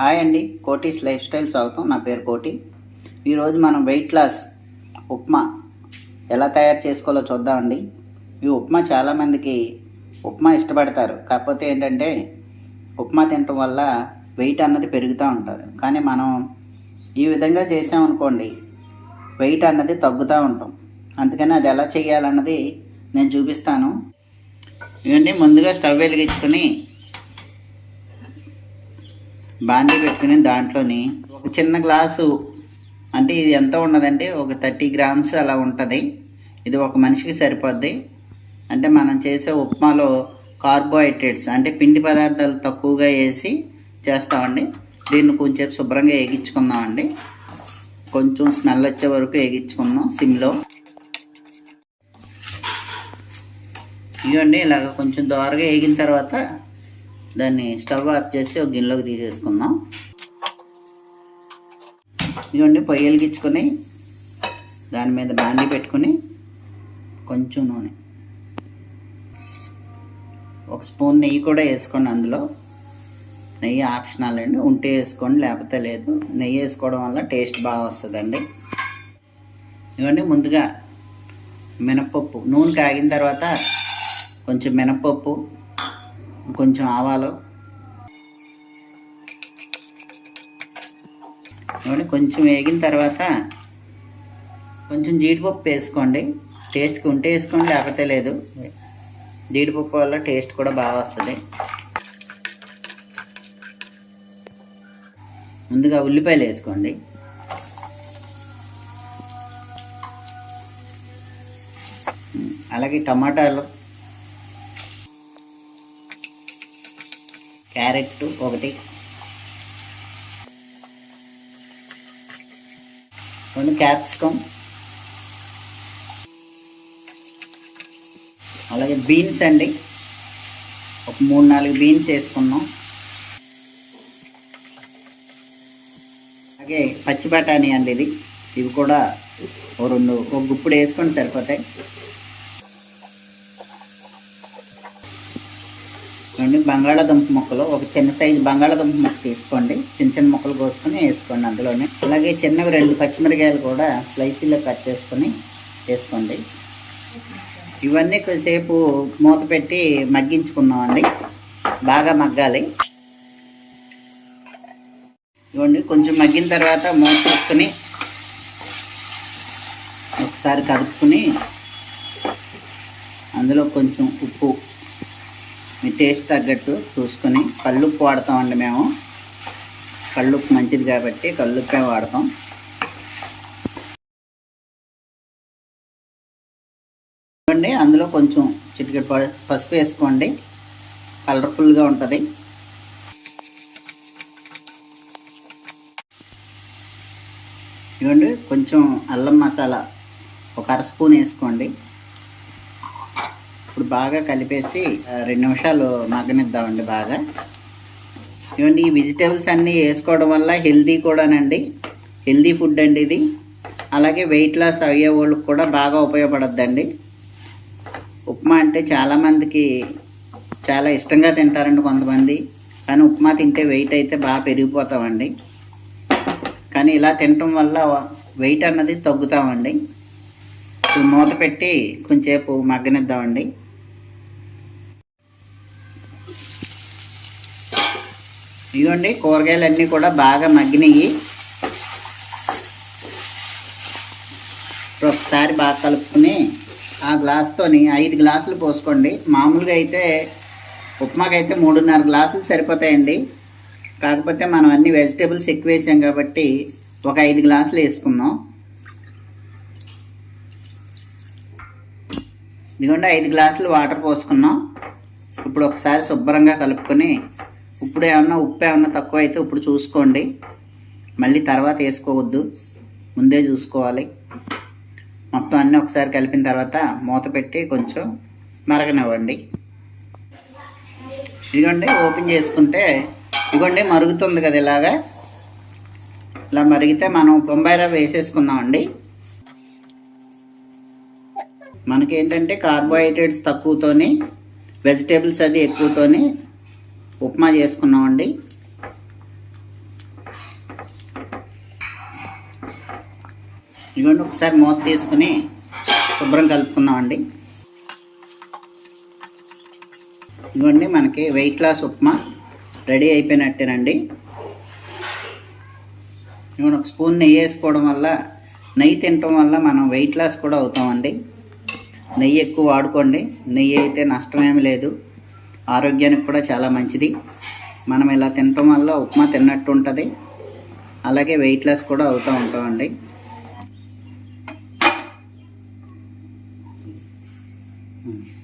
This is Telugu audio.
హాయ్ అండి కోటీస్ లైఫ్ స్టైల్ స్వాగతం. నా పేరు కోటి. ఈరోజు మనం వెయిట్ లాస్ ఉప్మా ఎలా తయారు చేసుకోవాలో చూద్దామండి. ఈ ఉప్మా చాలామందికి ఉప్మా ఇష్టపడతారు. కాకపోతే ఏంటంటే ఉప్మా తినటం వల్ల వెయిట్ అన్నది పెరుగుతూ ఉంటారు. కానీ మనం ఈ విధంగా చేసామనుకోండి వెయిట్ అన్నది తగ్గుతూ ఉంటాం. అందుకని అది ఎలా చేయాలన్నది నేను చూపిస్తాను. ఇవ్వండి ముందుగా స్టవ్ వెలిగించుకొని బాండీ పెట్టుకుని దాంట్లోని ఒక చిన్న గ్లాసు అంటే ఇది ఎంత ఉన్నదండి ఒక థర్టీ గ్రామ్స్ అలా ఉంటుంది. ఇది ఒక మనిషికి సరిపోద్ది. అంటే మనం చేసే ఉప్మాలో కార్బోహైడ్రేట్స్ అంటే పిండి పదార్థాలు తక్కువగా వేసి చేస్తామండి. దీన్ని కొంచెం శుభ్రంగా వేగించుకుందామండి. కొంచెం స్మెల్ వచ్చే వరకు వేగించుకుందాం సిమ్లో. ఇవ్వండి ఇలాగ కొంచెం దోరగా వేగిన తర్వాత దాన్ని స్టవ్ ఆఫ్ చేసి ఒక గిన్నెలోకి తీసేసుకుందాం. ఇదిగోండి పొయ్యి వెలిగించుకొని దాని మీద బాండి పెట్టుకుని కొంచెం నూనె. ఒక స్పూన్ నెయ్యి కూడా వేసుకోండి అందులో. నెయ్యి ఆప్షనల్ అండి. ఉంటే వేసుకోండి లేకపోతే లేదు. నెయ్యి వేసుకోవడం వల్ల టేస్ట్ బాగా వస్తుందండి. ఇవ్వండి ముందుగా మినపప్పు నూనె కాగిన తర్వాత కొంచెం మినపప్పు కొంచెం ఆవాలు. ఇవన్నీ కొంచెం వేగిన తర్వాత కొంచెం జీడిపప్పు వేసుకోండి. టేస్ట్కి ఉంటే వేసుకోండి లేకపోతే లేదు. జీడిపప్పు వల్ల టేస్ట్ కూడా బాగా వస్తుంది. ముందుగా ఉల్లిపాయలు వేసుకోండి. అలాగే టమాటాలు క్యారెట్ ఒకటి. రెండు క్యాప్సికమ్. అలాగే బీన్స్ అండి. ఒక మూడు నాలుగు బీన్స్ వేసుకున్నాం. అలాగే పచ్చి బఠానీ అండి ఇది. ఇవి కూడా ఓ రెండు ఒక గుప్పుడు వేసుకొని సరిపోతాయి. అండి బంగాళాదుంప ముక్కలు ఒక చిన్న సైజు బంగాళాదుంప ముక్క తీసుకోండి. చిన్న చిన్న ముక్కలు కోసుకొని వేసుకోండి అందులోనే. అలాగే చిన్నవి రెండు పచ్చిమిరకాయలు కూడా స్లైసీలో కట్ చేసుకొని వేసుకోండి. ఇవన్నీ కొద్దిసేపు మూత పెట్టి మగ్గించుకుందామండి. బాగా మగ్గాలి. ఇవ్వండి కొంచెం మగ్గిన తర్వాత మూత తీసుకుని ఒకసారి కలుపుకొని అందులో కొంచెం ఉప్పు మీ టేస్ట్ తగ్గట్టు చూసుకొని కల్లుప్పు వాడతామండి మేము. కల్లుప్పు మంచిది కాబట్టి కల్లుప్పే వాడతాం. ఇవ్వండి అందులో కొంచెం చిటికెట్ పసుపు వేసుకోండి. కలర్ఫుల్గా ఉంటుంది. ఇవ్వండి కొంచెం అల్లం మసాలా ఒక అర స్పూన్ వేసుకోండి. బాగా కలిపేసి రెండు నిమిషాలు మగ్గనిద్దామండి బాగా. ఇవన్నీ ఈ వెజిటేబుల్స్ అన్నీ వేసుకోవడం వల్ల హెల్దీ కూడానండి. హెల్దీ ఫుడ్ అండి ఇది. అలాగే వెయిట్ లాస్ అయ్యే వాళ్ళకి కూడా బాగా ఉపయోగపడద్దండి. ఉప్మా అంటే చాలామందికి చాలా ఇష్టంగా తింటారండి కొంతమంది. కానీ ఉప్మా తింటే వెయిట్ అయితే బాగా పెరిగిపోతామండి. కానీ ఇలా తినటం వల్ల వెయిట్ అన్నది తగ్గుతామండి. మూత పెట్టి కొంచెంసేపు మగ్గనిద్దామండి. ఇదిగోండి కూరగాయలన్నీ కూడా బాగా మగ్గినాయి. ఇప్పుడు ఒకసారి బాగా కలుపుకొని ఆ గ్లాస్తోని ఐదు గ్లాసులు పోసుకోండి. మామూలుగా అయితే ఉప్మాకైతే అయితే మూడున్నర గ్లాసులు సరిపోతాయండి. కాకపోతే మనం అన్ని వెజిటేబుల్స్ ఎక్కువ వేసాం కాబట్టి ఒక ఐదు గ్లాసులు వేసుకుందాం. ఇదిగోండి ఐదు గ్లాసులు వాటర్ పోసుకున్నాం. ఇప్పుడు ఒకసారి శుభ్రంగా కలుపుకొని ఇప్పుడు ఏమన్నా ఉప్పు ఏమన్నా తక్కువ అయితే ఇప్పుడు చూసుకోండి. మళ్ళీ తర్వాత వేసుకోవద్దు. ముందే చూసుకోవాలి. మొత్తం అన్నీ ఒకసారి కలిపిన తర్వాత మూత పెట్టి కొంచెం మరగనివ్వండి. ఇదిగోండి ఓపెన్ చేసుకుంటే ఇదిగోండి మరుగుతుంది కదా ఇలాగా. ఇలా మరిగితే మనం బొంబాయి రవ్వ వేసేసుకుందామండి. మనకి ఏంటంటే కార్బోహైడ్రేట్స్ తక్కువతోని వెజిటేబుల్స్ అది ఎక్కువతోని ఉప్మా చేసుకున్నామండి. ఇదిగోండి ఒకసారి మూత తీసుకుని శుభ్రం కలుపుకుందామండి. ఇదిగోండి మనకి వెయిట్ లాస్ ఉప్మా రెడీ అయిపోయినట్టేనండి. ఇదిగోండి ఒక స్పూన్ నెయ్యి వేసుకోవడం వల్ల నెయ్యి తినటం వల్ల మనం వెయిట్ లాస్ కూడా అవుతామండి. నెయ్యి ఎక్కువ వాడుకోండి. నెయ్యి అయితే నష్టమేమి లేదు. ఆరోగ్యానికి కూడా చాలా మంచిది మనం ఇలా తినటం వల్ల ఉప్మా తిన్నట్టు ఉంటుంది అలాగే వెయిట్ లాస్ కూడా అవుతూ ఉంటామండి Mm-hmm.